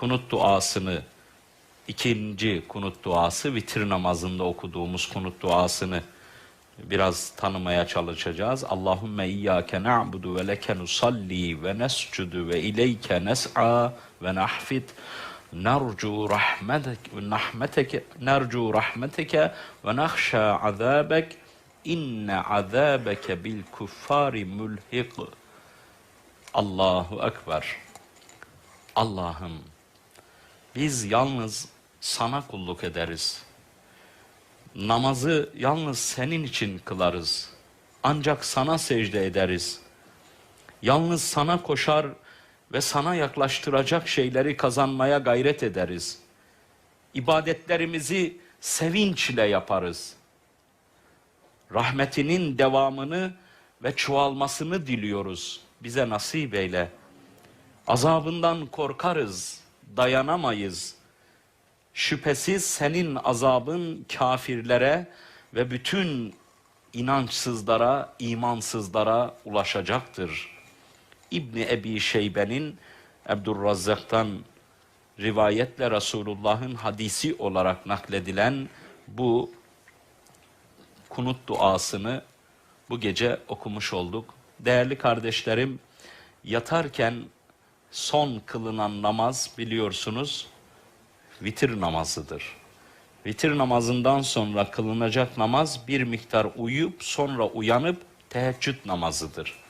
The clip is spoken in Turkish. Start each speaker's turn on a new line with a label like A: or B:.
A: kunut duasını ikinci kunut duası vitir namazında okuduğumuz kunut duasını biraz tanımaya çalışacağız. Allahümme iyyâke na'budu ve leke nusalli ve nescudu ve ileyke nes'a ve nahfid. Nercu rahmetek rahmeteke nercu rahmeteke ve nahşa azabek inne azabeke bil kuffari mulhiq. Allahu ekber. Allah'ım biz yalnız sana kulluk ederiz. Namazı yalnız senin için kılarız. Ancak sana secde ederiz. Yalnız sana koşar ve sana yaklaştıracak şeyleri kazanmaya gayret ederiz. İbadetlerimizi sevinçle yaparız. Rahmetinin devamını ve çoğalmasını diliyoruz. Bize nasip eyle. Azabından korkarız, dayanamayız. Şüphesiz senin azabın kafirlere ve bütün inançsızlara, imansızlara ulaşacaktır. İbni Ebi Şeybe'nin Abdurrazzak'tan rivayetle Resulullah'ın hadisi olarak nakledilen bu kunut duasını bu gece okumuş olduk. Değerli kardeşlerim, yatarken son kılınan namaz biliyorsunuz vitir namazıdır. Vitir namazından sonra kılınacak namaz bir miktar uyuyup sonra uyanıp teheccüd namazıdır.